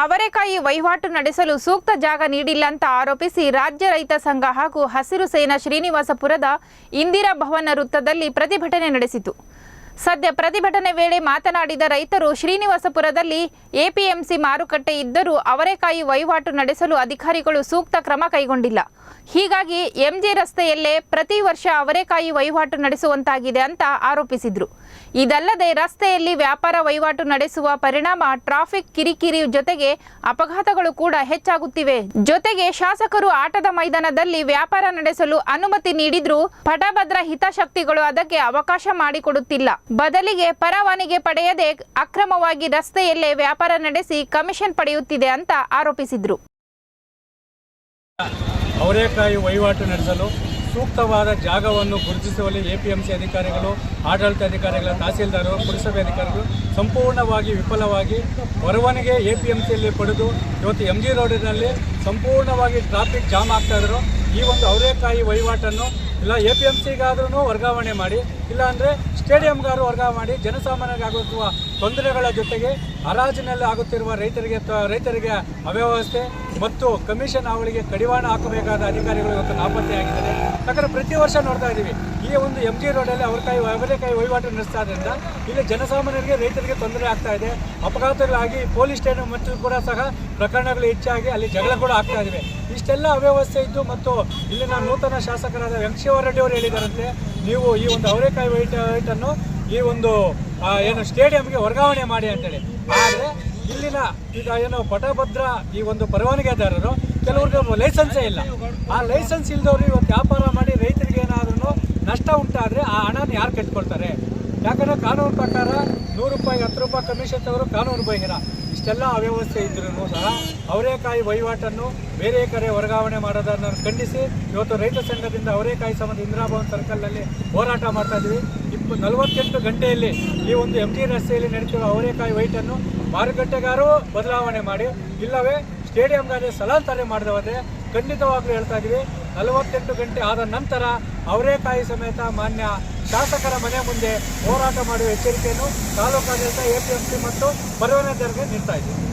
ಅವರೆಕಾಯಿ ವಹಿವಾಟು ನಡೆಸಲು ಸೂಕ್ತ ಜಾಗ ನೀಡಿಲ್ಲ ಅಂತ ಆರೋಪಿಸಿ ರಾಜ್ಯ ರೈತ ಸಂಘ ಹಾಗೂ ಹಸಿರು ಸೇನಾ ಶ್ರೀನಿವಾಸಪುರದ ಇಂದಿರಾ ಭವನ ವೃತ್ತದಲ್ಲಿ ಪ್ರತಿಭಟನೆ ನಡೆಸಿತು. ಸದ್ಯ ಪ್ರತಿಭಟನೆ ವೇಳೆ ಮಾತನಾಡಿದ ರೈತರು, ಶ್ರೀನಿವಾಸಪುರದಲ್ಲಿ ಎಪಿಎಂಸಿ ಮಾರುಕಟ್ಟೆ ಇದ್ದರೂ ಅವರೆಕಾಯಿ ವಹಿವಾಟು ನಡೆಸಲು ಅಧಿಕಾರಿಗಳು ಸೂಕ್ತ ಕ್ರಮ ಕೈಗೊಂಡಿಲ್ಲ. ಹೀಗಾಗಿ ಎಂಜಿ ರಸ್ತೆಯಲ್ಲೇ ಪ್ರತಿ ವರ್ಷ ಅವರೆಕಾಯಿ ವಹಿವಾಟು ನಡೆಸುವಂತಾಗಿದೆ ಅಂತ ಆರೋಪಿಸಿದರು. ಇದಲ್ಲದೆ ರಸ್ತೆಯಲ್ಲಿ ವ್ಯಾಪಾರ ವಹಿವಾಟು ನಡೆಸುವ ಪರಿಣಾಮ ಟ್ರಾಫಿಕ್ ಕಿರಿಕಿರಿ ಜೊತೆಗೆ ಅಪಘಾತಗಳು ಕೂಡ ಹೆಚ್ಚಾಗುತ್ತಿವೆ. ಜೊತೆಗೆ ಶಾಸಕರು ಆಟದ ಮೈದಾನದಲ್ಲಿ ವ್ಯಾಪಾರ ನಡೆಸಲು ಅನುಮತಿ ನೀಡಿದ್ರೂ ಪಟಭದ್ರ ಹಿತಾಸಕ್ತಿಗಳು ಅದಕ್ಕೆ ಅವಕಾಶ ಮಾಡಿಕೊಡುತ್ತಿಲ್ಲ. ಬದಲಿಗೆ ಪರವಾನಿಗೆ ಪಡೆಯದೆ ಅಕ್ರಮವಾಗಿ ರಸ್ತೆಯಲ್ಲೇ ವ್ಯಾಪಾರ ನಡೆಸಿ ಕಮಿಷನ್ ಪಡೆಯುತ್ತಿದೆ ಅಂತ ಆರೋಪಿಸಿದ್ರು. ಅವರೇಕಾಯಿ ವಹಿವಾಟು ನಡೆಸಲು ಸೂಕ್ತವಾದ ಜಾಗವನ್ನು ಗುರುತಿಸುವಲ್ಲಿ ಎ ಪಿ ಎಂ ಸಿ ಅಧಿಕಾರಿಗಳು, ಆಡಳಿತ ಅಧಿಕಾರಿಗಳು ತಹಸೀಲ್ದಾರರು ಪುರಸಭೆ ಅಧಿಕಾರಿಗಳು ಸಂಪೂರ್ಣವಾಗಿ ವಿಫಲವಾಗಿ ಬರವಣಿಗೆ ಎ ಪಿ ಎಂ ಸಿಯಲ್ಲಿ ಪಡೆದು ಇವತ್ತು ಎಂ ಜಿ ರೋಡಿನಲ್ಲಿ ಸಂಪೂರ್ಣವಾಗಿ ಟ್ರಾಫಿಕ್ ಜಾಮ್ ಆಗ್ತಾ ಇದ್ರು ಈ ಒಂದು ಅವರೇಕಾಯಿ ವಹಿವಾಟನ್ನು ಇಲ್ಲ, ಎ ಪಿ ಎಂ ಸಿಗಾದ್ರೂ ವರ್ಗಾವಣೆ ಮಾಡಿ ಇಲ್ಲಾಂದರೆ ಸ್ಟೇಡಿಯಂಗಾರು ವರ್ಗಾವಣೆ ಮಾಡಿ, ಜನಸಾಮಾನ್ಯರಿಗಾಗುತ್ತಿರುವ ತೊಂದರೆಗಳ ಜೊತೆಗೆ ಹರಾಜಿನಲ್ಲಿ ಆಗುತ್ತಿರುವ ರೈತರಿಗೆ ರೈತರಿಗೆ ಅವ್ಯವಸ್ಥೆ ಮತ್ತು ಕಮಿಷನ್ ಅವಳಿಗೆ ಕಡಿವಾಣ ಹಾಕಬೇಕಾದ ಅಧಿಕಾರಿಗಳು ಇವತ್ತು ನಾಪತ್ತೆಯಾಗಿದ್ದಾರೆ. ಯಾಕಂದರೆ ಪ್ರತಿ ವರ್ಷ ನೋಡ್ತಾ ಇದ್ದೀವಿ, ಈ ಒಂದು ಎಂ ಜಿ ರೋಡಲ್ಲಿ ಅವರೇ ಕೈ ವಹಿವಾಟು ನಡೆಸ್ತಾ ಇದ್ರಿಂದ ಇಲ್ಲಿ ಜನಸಾಮಾನ್ಯರಿಗೆ ರೈತರಿಗೆ ತೊಂದರೆ ಆಗ್ತಾ ಇದೆ. ಅಪಘಾತಗಳಾಗಿ ಪೊಲೀಸ್ ಸ್ಟೇಷನ್ ಮತ್ತು ಕೂಡ ಸಹ ಪ್ರಕರಣಗಳು ಹೆಚ್ಚಾಗಿ ಅಲ್ಲಿ ಜಗಳ ಕೂಡ ಆಗ್ತಾ ಇದ್ದಾವೆ. ಇಷ್ಟೆಲ್ಲ ಅವ್ಯವಸ್ಥೆ ಇದ್ದು ಮತ್ತು ಇಲ್ಲಿನ ನೂತನ ಶಾಸಕರಾದ ವೆಂಕಟೇಶ್ವರ ಅವರು ಹೇಳಿದಾರಂತೆ, ನೀವು ಈ ಒಂದು ಅವರೆಕಾಯಿ ವೈಟ್ ವೈಟನ್ನು ಈ ಒಂದು ಏನು ಸ್ಟೇಡಿಯಂಗೆ ವರ್ಗಾವಣೆ ಮಾಡಿ ಅಂತೇಳಿ. ಆದರೆ ಇಲ್ಲಿನ ಈಗ ಏನು ಪಟಭದ್ರ ಈ ಒಂದು ಪರವಾನಗಿದಾರರು, ಕೆಲವ್ರಿಗೆ ಲೈಸೆನ್ಸೇ ಇಲ್ಲ. ಆ ಲೈಸೆನ್ಸ್ ಇಲ್ಲದವ್ರು ಇವತ್ತು ವ್ಯಾಪಾರ ಮಾಡಿ ರೈತರಿಗೆ ಏನಾದ್ರೂ ನಷ್ಟ ಉಂಟಾದರೆ ಆ ಹಣನ ಯಾರು ಕಟ್ಕೊಳ್ತಾರೆ? ಯಾಕಂದರೆ ಕಾನೂನು ಪ್ರಕಾರ ನೂರು ರೂಪಾಯಿ, ಹತ್ತು ರೂಪಾಯಿ ಕಮಿಷನ್ ತಗೋರು ಕಾನೂನು ಬಹಿರ. ಇಷ್ಟೆಲ್ಲ ಅವ್ಯವಸ್ಥೆ ಇದ್ರೂ ಸಹ ಅವರೇಕಾಯಿ ವಹಿವಾಟನ್ನು ಬೇರೆ ಕಡೆ ವರ್ಗಾವಣೆ ಮಾಡೋದನ್ನು ಖಂಡಿಸಿ ಇವತ್ತು ರೈತ ಸಂಘದಿಂದ ಅವರೇಕಾಯಿ ಸಂಬಂಧ ಇಂದಿರಾಭವನ್ ಸರ್ಕಲ್ನಲ್ಲಿ ಹೋರಾಟ ಮಾಡ್ತಾ ಇದ್ದೀವಿ. ಇಪ್ಪ ನಲವತ್ತೆಂಟು ಗಂಟೆಯಲ್ಲಿ ಈ ಒಂದು ಎಂ ಟಿ ರಸ್ತೆಯಲ್ಲಿ ನಡೆಯುತ್ತಿರುವ ಅವರೇಕಾಯಿ ವೈಟನ್ನು ಮಾರುಕಟ್ಟೆಗಾರು ಬದಲಾವಣೆ ಮಾಡಿ, ಇಲ್ಲವೇ ಸ್ಟೇಡಿಯಂಗಾದ್ರೆ ಸ್ಥಳಾಂತರ ಮಾಡಿದವಾದ್ರೆ ಖಂಡಿತವಾಗ್ಲೂ ಹೇಳ್ತಾ ಇದ್ದೀವಿ. ನಲವತ್ತೆಂಟು ಗಂಟೆ ಆದ ನಂತರ ಅವರೇಕಾಯಿ ಸಮೇತ ಮಾನ್ಯ ಶಾಸಕರ ಮನೆ ಮುಂದೆ ಹೋರಾಟ ಮಾಡುವ ಎಚ್ಚರಿಕೆಯನ್ನು ತಾಲೂಕಾಡಳಿತ ಎಪಿಎಂಸಿ ಮತ್ತು ಪರವಾನಗಿದಾರರಿಗೆ ನೀಡ್ತಾ ಇದ್ದೀವಿ.